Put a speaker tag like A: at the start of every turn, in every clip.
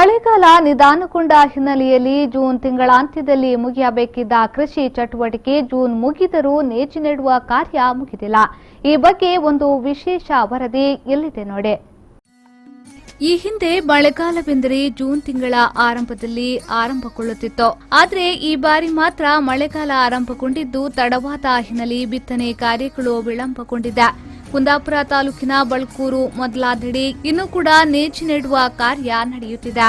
A: ಮಳೆಗಾಲ ನಿಧಾನಗೊಂಡ ಹಿನ್ನೆಲೆಯಲ್ಲಿ ಜೂನ್ ತಿಂಗಳಾಂತ್ಯದಲ್ಲಿ ಮುಗಿಯಬೇಕಿದ್ದ ಕೃಷಿ ಚಟುವಟಿಕೆ ಜೂನ್ ಮುಗಿದರೂ ನೇಚಿ ನೆಡುವ ಕಾರ್ಯ ಮುಗಿದಿಲ್ಲ. ಈ ಬಗ್ಗೆ ಒಂದು ವಿಶೇಷ ವರದಿ ಎಲ್ಲಿದೆ ನೋಡಿ. ಈ ಹಿಂದೆ ಮಳೆಗಾಲವೆಂದರೆ ಜೂನ್ ತಿಂಗಳ ಆರಂಭದಲ್ಲಿ ಆರಂಭಗೊಳ್ಳುತ್ತಿತ್ತು. ಆದರೆ ಈ ಬಾರಿ ಮಾತ್ರ ಮಳೆಗಾಲ ಆರಂಭಗೊಂಡಿದ್ದು ತಡವಾದ ಹಿನ್ನೆಲೆ ಬಿತ್ತನೆ ಕಾರ್ಯಗಳು ವಿಳಂಬಗೊಂಡಿದೆ. ಕುಂದಾಪುರ ತಾಲೂಕಿನ ಬಳ್ಕೂರು ಮೊದಲಾದೆಡೆ ಇನ್ನೂ ಕೂಡ ನೇಚು ನೆಡುವ ಕಾರ್ಯ ನಡೆಯುತ್ತಿದೆ.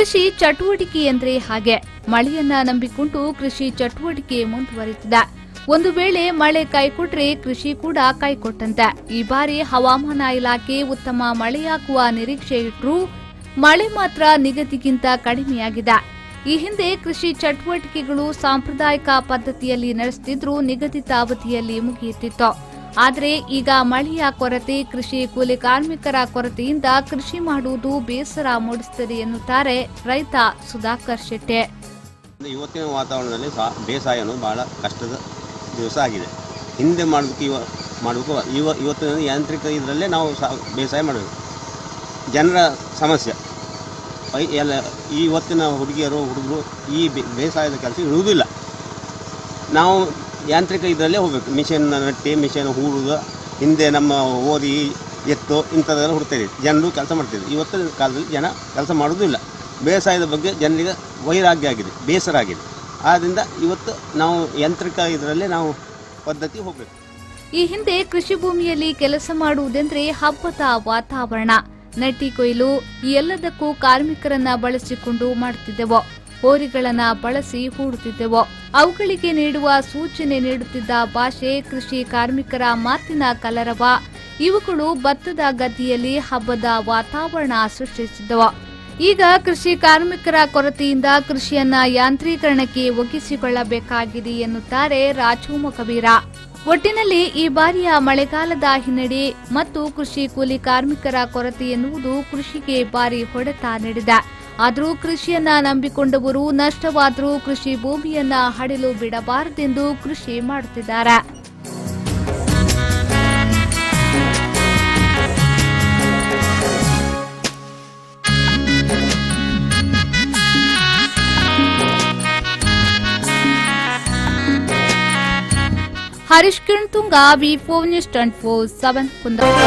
A: ಕೃಷಿ ಚಟುವಟಿಕೆ ಎಂದ್ರೆ ಹಾಗೆ. ಮಳೆಯನ್ನ ನಂಬಿಕೊಂಡು ಕೃಷಿ ಚಟುವಟಿಕೆ ಮುಂದುವರಿತಿದೆ. ಒಂದು ವೇಳೆ ಮಳೆ ಕೈಕೊಟ್ರೆ ಕೃಷಿ ಕೂಡ ಕೈಕೊಟ್ಟಂತೆ. ಈ ಬಾರಿ ಹವಾಮಾನ ಇಲಾಖೆ ಉತ್ತಮ ಮಳೆಯಾಗುವ ನಿರೀಕ್ಷೆ ಇಟ್ರು ಮಳೆ ಮಾತ್ರ ನಿಗದಿಗಿಂತ ಕಡಿಮೆಯಾಗಿದೆ. ಈ ಹಿಂದೆ ಕೃಷಿ ಚಟುವಟಿಕೆಗಳು ಸಾಂಪ್ರದಾಯಿಕ ಪದ್ಧತಿಯಲ್ಲಿ ನಡೆಸುತ್ತಿದ್ರೂ ನಿಗದಿತ ಅವಧಿಯಲ್ಲಿ ಮುಗಿಯುತ್ತಿತ್ತು. ಆದರೆ ಈಗ ಮಳೆಯ ಕೊರತೆ, ಕೃಷಿ ಕೂಲಿ ಕಾರ್ಮಿಕರ ಕೊರತೆಯಿಂದ ಕೃಷಿ ಮಾಡುವುದು ಬೇಸರ ಮೂಡಿಸುತ್ತದೆ ಎನ್ನುತ್ತಾರೆ ರೈತ ಸುಧಾಕರ್ ಶೆಟ್ಟೆ.
B: ಇವತ್ತಿನ ವಾತಾವರಣದಲ್ಲಿ ಬೇಸಾಯ ಭಾಳ ಕಷ್ಟದ ದಿವಸ ಆಗಿದೆ. ಹಿಂದೆ ಮಾಡಬೇಕು, ಇವ ಮಾಡಬೇಕು, ಇವ, ಇವತ್ತಿನ ಯಾಂತ್ರಿಕ ಇದರಲ್ಲೇ ನಾವು ಬೇಸಾಯ ಮಾಡಬೇಕು. ಜನರ ಸಮಸ್ಯೆ. ಎಲ್ಲ ಇವತ್ತಿನ ಹುಡುಗಿಯರು, ಹುಡುಗರು ಈ ಬೇಸಾಯದ ಕೆಲಸ ಇರುವುದಿಲ್ಲ. ನಾವು ಯಾಂತ್ರಿಕ ಇದರಲ್ಲೇ ಹೋಗಬೇಕು. ಮಿಷನ್ ನಟ್ಟಿ, ಮಿಷನ್ ಹೂಡುದು, ಹಿಂದೆ ನಮ್ಮ ಓದಿ ಎತ್ತು ಇಂಥದ್ದೆಲ್ಲ ಹುಡ್ತಾಯಿದೆ ಜನರು ಕೆಲಸ ಮಾಡ್ತಿದ್ರು. ಇವತ್ತಿನ ಕಾಲದಲ್ಲಿ ಜನ ಕೆಲಸ ಮಾಡೋದಿಲ್ಲ ಬೇಸಾಯದ ಬಗ್ಗೆ ಜನರಿಗೆ ವೈರಾಗ್ಯ ಆಗಿದೆ, ಬೇಸರ ಆಗಿದೆ. ಆದ್ದರಿಂದ ಇವತ್ತು ನಾವು ಯಾಂತ್ರಿಕ ಇದರಲ್ಲೇ ನಾವು ಪದ್ಧತಿ ಹೋಗಬೇಕು.
A: ಈ ಹಿಂದೆ ಕೃಷಿ ಭೂಮಿಯಲ್ಲಿ ಕೆಲಸ ಮಾಡುವುದೆಂದ್ರೆ ಹಬ್ಬದ ವಾತಾವರಣ. ನಟ್ಟಿ ಕೊಯ್ಲು, ಈ ಎಲ್ಲದಕ್ಕೂ ಕಾರ್ಮಿಕರನ್ನ ಬಳಸಿಕೊಂಡು ಮಾಡುತ್ತಿದ್ದೆವು. ಹೋರಿಗಳನ್ನ ಬಳಸಿ ಹೂಡುತ್ತಿದ್ದೆವು. ಅವುಗಳಿಗೆ ನೀಡುವ ಸೂಚನೆ ನೀಡುತ್ತಿದ್ದ ಭಾಷೆ, ಕೃಷಿ ಕಾರ್ಮಿಕರ ಮಾತಿನ ಕಲರವ. ಇವುಗಳು ಭತ್ತದ ಗದ್ದೆಯಲ್ಲಿ ಹಬ್ಬದ ವಾತಾವರಣ ಸೃಷ್ಟಿಸಿದ್ದವು. ಈಗ ಕೃಷಿ ಕಾರ್ಮಿಕರ ಕೊರತೆಯಿಂದ ಕೃಷಿಯನ್ನ ಯಾಂತ್ರೀಕರಣಕ್ಕೆ ಒಗ್ಗಿಸಿಕೊಳ್ಳಬೇಕಾಗಿದೆ ಎನ್ನುತ್ತಾರೆ ರಾಜು ಕಬೀರ. ಒಟ್ಟಿನಲ್ಲಿ ಈ ಬಾರಿಯ ಮಳೆಗಾಲದ ಹಿನ್ನಡೆ ಮತ್ತು ಕೃಷಿ ಕೂಲಿ ಕಾರ್ಮಿಕರ ಕೊರತೆ ಎನ್ನುವುದು ಕೃಷಿಗೆ ಭಾರಿ ಹೊಡೆತ ನೀಡಿದೆ. ಆದರೂ ಕೃಷಿಯನ್ನ ನಂಬಿಕೊಂಡವರು ನಷ್ಟವಾದರೂ ಕೃಷಿ ಭೂಮಿಯನ್ನ ಹಡಿಲು ಬಿಡಬಾರದೆಂದು ಕೃಷಿ ಮಾಡುತ್ತಿದ್ದಾರೆ. Harish Kintunga V four news four seven Kundapura